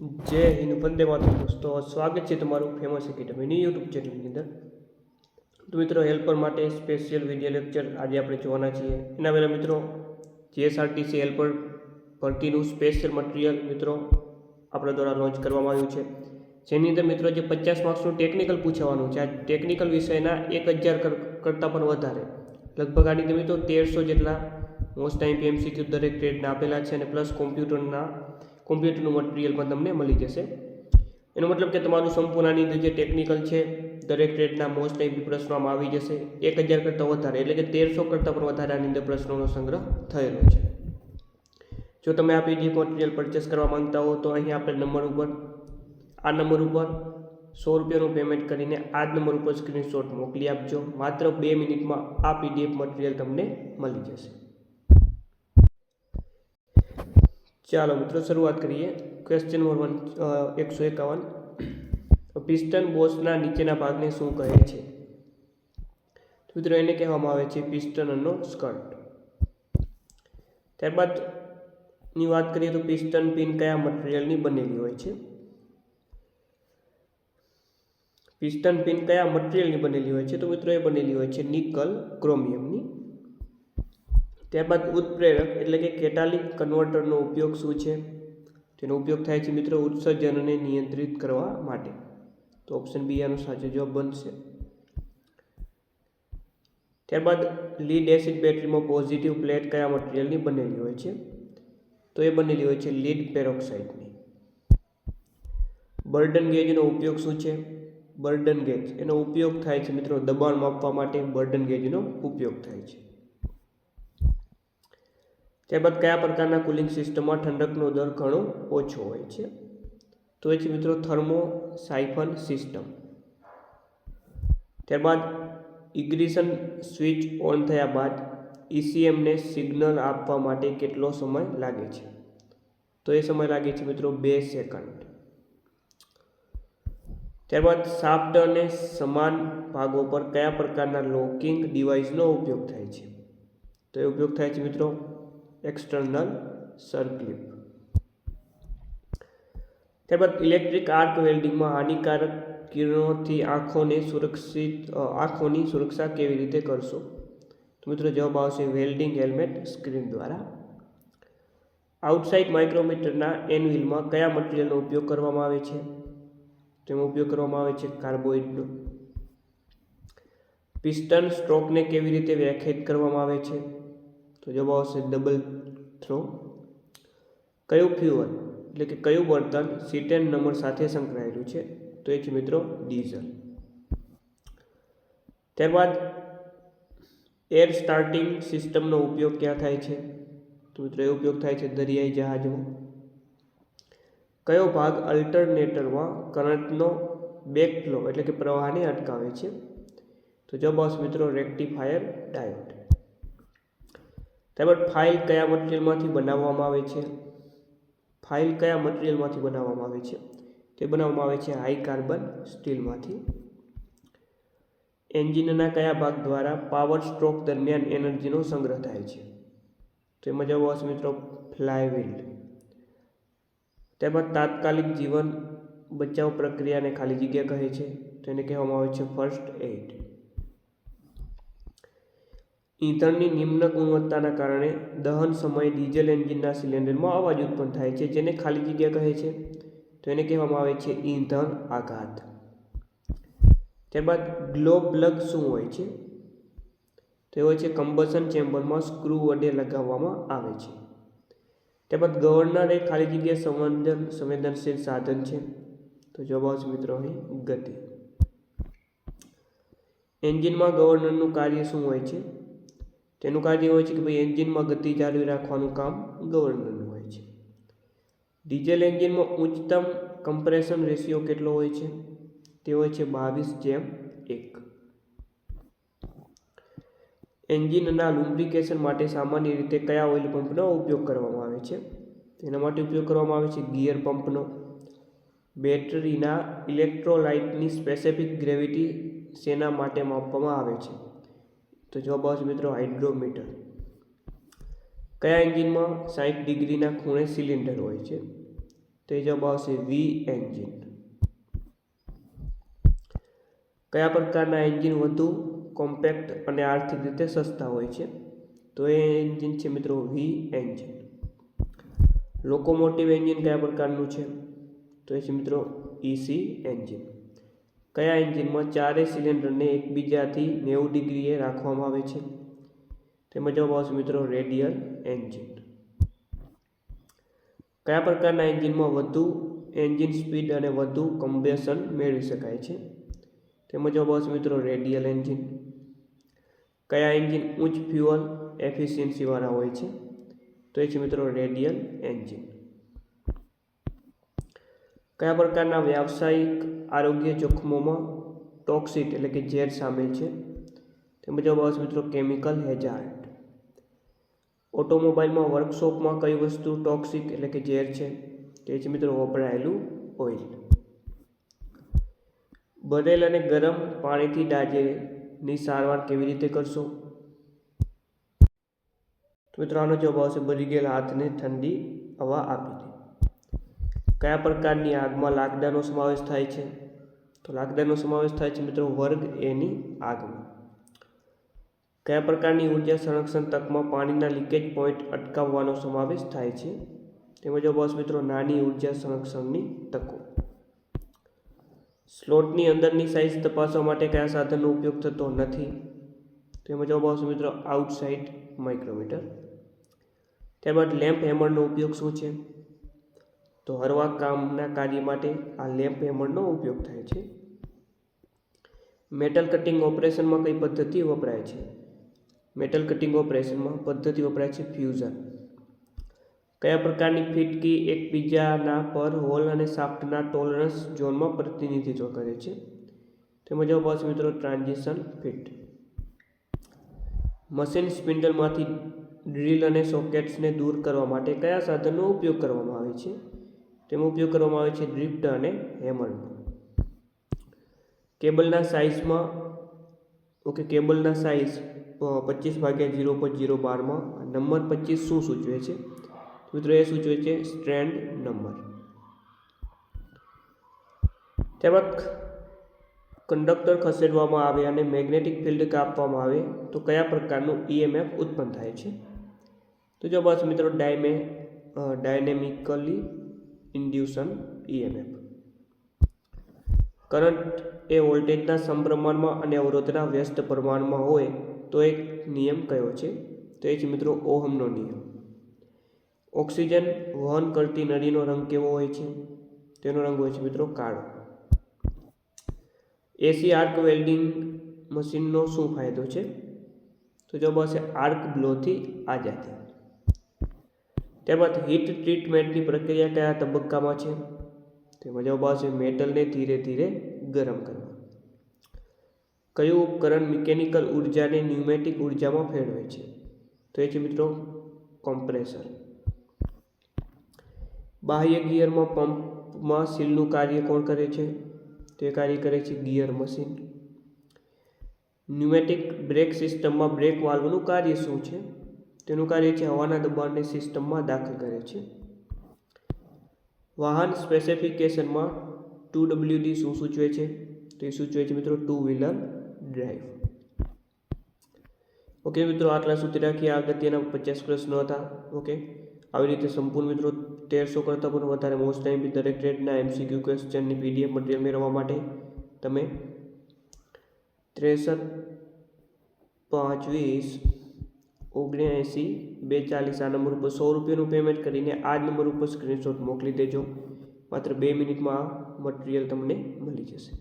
જય હિન્દ, વંદે માતરમ દોસ્તો. સ્વાગત છે તમારું ફેમસ એકેડમીની યુટ્યુબ ચેનલની અંદર. તો મિત્રો હેલ્પર માટે સ્પેશિયલ વીડિયો લેક્ચર આજે આપણે જોવાના છીએ. એના પહેલાં મિત્રો જીએસઆરટીસી હેલ્પર ભરતીનું સ્પેશિયલ મટીરિયલ મિત્રો આપણા દ્વારા લોન્ચ કરવામાં આવ્યું છે. જેની અંદર મિત્રો જે પચાસ માર્ક્સનું ટેકનિકલ પૂછવાનું છે. આ ટેકનિકલ વિષયના એક હજાર કરતાં પણ વધારે. લગભગ આની અંદર મિત્રો તેરસો જેટલા મોસ્ટ ટાઈમ એમસીક્યુ દરેક ગ્રેડના આપેલા છે અને પ્લસ કોમ્પ્યુટરના કોમ્પ્યુટરનું મટીરિયલ પણ તમને મળી જશે. એનો મતલબ કે તમારું સંપૂર્ણની અંદર જે ટેકનિકલ છે, દરેક ટ્રેડના મોસ્ટ ટાઈમ પ્રશ્નોમાં આવી જશે. એક હજાર કરતાં વધારે, એટલે કે તેરસો કરતાં પણ વધારે આની અંદર પ્રશ્નોનો સંગ્રહ થયેલો છે. જો તમે આ પીડીએફ મટીરિયલ પરચેસ કરવા માંગતા હો, તો અહીં આપણે નંબર ઉપર, આ નંબર ઉપર સો રૂપિયાનું પેમેન્ટ કરીને આ જ નંબર ઉપર સ્ક્રીનશોટ મોકલી આપજો. માત્ર બે મિનિટમાં આ પીડીએફ મટીરિયલ તમને મળી જશે. ચાલો મિત્રો શરૂઆત કરીએ. ક્વેશ્ચન નંબર વન એકસો એકાવન. પિસ્ટન બોસના નીચેના ભાગને શું કહે છે? મિત્રો એને કહેવામાં આવે છે પિસ્ટનનો સ્કર્ટ. ત્યારબાદની વાત કરીએ તો પિસ્ટન પિન કયા મટીરિયલની બનેલી હોય છે? પિસ્ટન પિન કયા મટીરિયલની બનેલી હોય છે? તો મિત્રો એ બનેલી હોય છે નિકલ ક્રોમિયમની. ત્યારબાદ ઉત્પ્રેરક એટલે કે કેટાલિક કન્વર્ટરનો ઉપયોગ શું છે? તેનો ઉપયોગ થાય છે મિત્રો ઉત્સર્જનને નિયંત્રિત કરવા માટે. તો ઓપ્શન બી આનો સાચો જવાબ બનશે. ત્યારબાદ લીડ એસિડ બેટરીમાં પોઝિટિવ પ્લેટ કયા મટીરિયલની બનેલી હોય છે? તો એ બનેલી હોય છે લીડ પેરોક્સાઇડની બર્ડન ગેજનો ઉપયોગ શું છે? Burden gauge. એનો ઉપયોગ થાય છે મિત્રો દબાણ માપવા માટે બર્ડન ગેજનો ઉપયોગ થાય છે. ત્યારબાદ કયા પ્રકારના કુલિંગ સિસ્ટમમાં ઠંડકનો દર ઘણો ઓછો હોય છે? તો એ છે મિત્રો થર્મો સાયફન સિસ્ટમ. ત્યારબાદ ઇગ્રીશન સ્વિચ ઓન થયા બાદ ઈસીએમને સિગ્નલ આપવા માટે કેટલો સમય લાગે છે? તો એ સમય લાગે છે મિત્રો બે સેકન્ડ. ત્યારબાદ સાફ્ટ અને સમાન ભાગો પર કયા પ્રકારના લોકિંગ ડિવાઇસનો ઉપયોગ થાય છે? તો એ ઉપયોગ થાય છે મિત્રો એક્સટર્નલ સર્કિટ ત્યારબાદ ઇલેક્ટ્રિક આર્ક વેલ્ડિંગમાં હાનિકારક કિરણોથી આંખોને સુરક્ષિત આંખોની સુરક્ષા કેવી રીતે કરશો? તો મિત્રો જવાબ આવશે વેલ્ડિંગ હેલ્મેટ સ્ક્રીન દ્વારા. આઉટસાઇડ માઇક્રોમીટરના એનવિલમાં કયા મટીરિયલનો ઉપયોગ કરવામાં આવે છે? તેનો ઉપયોગ કરવામાં આવે છે કાર્બોઇડનો. પિસ્ટન સ્ટ્રોકને કેવી રીતે વ્યાખ્યાયિત કરવામાં આવે છે? તો જવાબ આવશે ડબલ થ્રો કયું ફ્યુઅલ એટલે કે કયું બળતણ સીટેન નંબર સાથે સંકળાયેલું છે? તો એ છે મિત્રો ડીઝલ ત્યારબાદ એર સ્ટાર્ટિંગ સિસ્ટમનો ઉપયોગ ક્યાં થાય છે? તો મિત્રો એ ઉપયોગ થાય છે દરિયાઈ જહાજમાં કયો ભાગ અલ્ટરનેટરમાં કરંટનો બેકફ્લો એટલે કે પ્રવાહને અટકાવે છે? તો જવાબ આવશે મિત્રો રેક્ટિફાયર ડાયોડ ત્યારબાદ ફાઇલ કયા મટીરિયલમાંથી બનાવવામાં આવે છે? ફાઇલ કયા મટીરિયલમાંથી બનાવવામાં આવે છે? તે બનાવવામાં આવે છે હાઈ કાર્બન સ્ટીલમાંથી. એન્જિનના કયા ભાગ દ્વારા પાવર સ્ટ્રોક દરમિયાન એનર્જીનો સંગ્રહ થાય છે? તો એમાં જવાબ આવશે મિત્રો ફ્લાયવીલ. ત્યારબાદ તાત્કાલિક જીવન બચાવ પ્રક્રિયાને ખાલી જગ્યા કહે છે. તો એને કહેવામાં આવે છે ફર્સ્ટ એડ. ઈંધણની નિમ્ન ગુણવત્તાના કારણે દહન સમયે ડીઝલ એન્જિનના સિલિન્ડરમાં અવાજ ઉત્પન્ન થાય છે, જેને ખાલી જગ્યા કહે છે. તો એને કહેવામાં આવે છે ઈંધણ આઘાત. ત્યારબાદ ગ્લો પ્લગ શું હોય છે? તે હોય છે કમ્બશન ચેમ્બરમાં સ્ક્રૂ વડે લગાવવામાં આવે છે. ત્યારબાદ ગવર્નર એ ખાલી જગ્યા સંવેદન સંવેદનશીલ સાધન છે. તો જવાબ આવશે મિત્રો અહીં ગતિ. એન્જિનમાં ગવર્નરનું કાર્ય શું હોય છે? તેનું કાર્ય હોય છે કે ભાઈ એન્જિનમાં ગતિ જાળવી રાખવાનું કામ ગવર્નરનું હોય છે. ડીઝલ એન્જિનમાં ઉચ્ચતમ કમ્પ્રેશન રેશિયો કેટલો હોય છે? તે હોય છે બાવીસ જેમ એક. એન્જિનના લુબ્રિકેશન માટે સામાન્ય રીતે કયા ઓઇલ પંપનો ઉપયોગ કરવામાં આવે છે? તેના માટે ઉપયોગ કરવામાં આવે છે ગિયર પંપનો. બેટરીના ઇલેક્ટ્રોલાઇટની સ્પેસિફિક ગ્રેવિટી શેના માટે માપવામાં આવે છે? તો જવાબ આવશે મિત્રો હાઇડ્રોમીટર. કયા એન્જિનમાં સાઠ ડિગ્રીના ખૂણે સિલિન્ડર હોય છે? તો એ જવાબ આવશે વી એન્જિન. કયા પ્રકારના એન્જિન વધુ કોમ્પેક્ટ અને આર્થિક રીતે સસ્તા હોય છે? તો એ એન્જિન છે મિત્રો વી એન્જિન. લોકોમોટિવ એન્જિન કયા પ્રકારનું છે? તો એ છે મિત્રો ઈસી એન્જિન. કયા એન્જિનમાં ચારે સિલિન્ડરને એકબીજાથી નેવું ડિગ્રીએ રાખવામાં આવે છે? તેમાં જવાબ આવશે મિત્રો રેડિયલ એન્જિન. કયા પ્રકારના એન્જિનમાં વધુ એન્જિન સ્પીડ અને વધુ કમ્બેશન મેળવી શકાય છે? તેમાં જવાબ આવશે મિત્રો રેડિયલ એન્જિન. કયા એન્જિન ઉચ્ચ ફ્યુઅલ એફિશિયન્સીવાળા હોય છે? તો એ છે મિત્રો રેડિયલ એન્જિન. કયા પ્રકારના વ્યાવસાયિક આરોગ્ય જોખમોમાં ટોક્સિક એટલે કે ઝેર સામેલ છે? તેમજ જવાબ મિત્રો કેમિકલ હેઝાર્ડ ઓટોમોબાઈલમાં વર્કશોપમાં કઈ વસ્તુ ટોક્સિક એટલે કે ઝેર છે? તે છે મિત્રો વપરાયેલું ઓઇલ બનેલ અને ગરમ પાણીથી ડાજેની સારવાર કેવી રીતે કરશો? તો મિત્રો આનો જવાબ આવશે બળી ગયેલા હાથને ઠંડી હવા આપી દે કયા પ્રકારની આગમાં લાકડાનો સમાવેશ થાય છે? તો લાકડાનો સમાવેશ થાય છે મિત્રો વર્ગ એની આગમાં. કયા પ્રકારની ઊર્જા સંરક્ષણ તકમાં પાણીના લીકેજ પોઈન્ટ અટકાવવાનો સમાવેશ થાય છે? તેમજ બસ મિત્રો, નાની ઊર્જા સંરક્ષણની તકો. સ્લોટની અંદરની સાઇઝ તપાસવા માટે કયા સાધનનો ઉપયોગ થતો નથી? તેમજ આવશે મિત્રો આઉટસાઇડ માઇક્રોમીટર ત્યારબાદ લેમ્પ હેમરનો ઉપયોગ શું છે? તો હરવા કામના કાર્ય માટે આ લેમ્પ હેમરનો ઉપયોગ થાય છે. મેટલ કટિંગ ઓપરેશનમાં કઈ પદ્ધતિ વપરાય છે? મેટલ કટિંગ ઓપરેશનમાં પદ્ધતિ વપરાય છે ફ્યુઝન. કયા પ્રકારની ફિટકી એકબીજાના પર, હોલ અને શાફ્ટના ટોલરન્સ ઝોનમાં પ્રતિનિધિત્વ કરે છે? તેમાં જવાબ આવશે મિત્રો ટ્રાન્ઝિશન ફિટ. મશીન સ્પિન્ડલમાંથી ડ્રીલ અને સોકેટ્સને દૂર કરવા માટે કયા સાધનનો ઉપયોગ કરવામાં આવે છે? તેમાં ઉપયોગ કરવામાં આવે છે ડ્રિફ્ટ અને હેમરનો કેબલના સાઇઝમાં, ઓકે, કેબલના સાઇઝ પચીસ ભાગ્યા ઝીરો પોઈન્ટ ઝીરો બારમાં. નંબર પચીસ શું સૂચવે છે? મિત્રો એ સૂચવે છે સ્ટ્રેન્ડ નંબર. ત્યારબાદ કંડક્ટર ખસેડવામાં આવે અને મેગ્નેટિક ફિલ્ડ કાપવામાં આવે તો કયા પ્રકારનું ઈએમએફ ઉત્પન્ન થાય છે? તો જો બસ મિત્રો ડાયમે ડાયનેમિકલી ઇન્ડ્યુશન ઈએમએફ કરંટ એ વોલ્ટેજના સમપ્રમાણમાં અને અવરોધના વ્યસ્ત પ્રમાણમાં હોય તો એક નિયમ કયો છે? તો એ છે મિત્રો ઓહમનો નિયમ. ઓક્સિજન વહન કરતી નળીનો રંગ કેવો હોય છે? તેનો રંગ હોય છે મિત્રો કાળો. એસી આર્ક વેલ્ડિંગ મશીનનો શું ફાયદો છે? તો જવાબ આવશે આર્ક બ્લોથી આઝાદી ત્યારબાદ હીટ ટ્રીટમેન્ટની પ્રક્રિયા કયા તબક્કામાં છે? તેમાં જવાબ આવશે મેટલને ધીરે ધીરે ગરમ કરવા. કયું ઉપકરણ મિકેનિકલ ઉર્જાને ન્યુમેટિક ઉર્જામાં ફેરવે છે? તો એ છે મિત્રો, કોમ્પ્રેસર. બાહ્ય ગિયરમાં પંપમાં સીલનું કાર્ય કોણ કરે છે? તે કાર્ય કરે છે ગિયર મશીન. ન્યુમેટિક બ્રેક સિસ્ટમમાં બ્રેક વાલ્વનું કાર્ય શું છે? તેનું કાર્ય છે હવાના દબાણને સિસ્ટમમાં દાખલ કરે છે. વાહન સ્પેસિફિકેશનમાં ટુ ડબલ્યુડી શું સૂચવે છે? તો એ સૂચવે છે મિત્રો ટુ વ્હીલર ડ્રાઈવ. ઓકે મિત્રો, આટલા સુધી રાખીએ આ અગત્યના પચાસ પ્રશ્નો હતા. ઓકે? આવી રીતે સંપૂર્ણ મિત્રો તેરસો કરતાં પણ વધારે મોસ્ટ ટાઈમ દરેક ટ્રેડના એમસીક્યુ ક્વેશ્ચનની પીડીએફ મટીરિયલ મેળવવા માટે તમે ત્રેસઠ, પાંચ, વીસ ઓગણએંસી બે ચાલીસ આ નંબર ઉપર સો રૂપિયાનું પેમેન્ટ કરીને આ જ નંબર ઉપર સ્ક્રીનશોટ મોકલી દેજો. માત્ર બે મિનિટમાં આ મટીરિયલ તમને મળી જશે.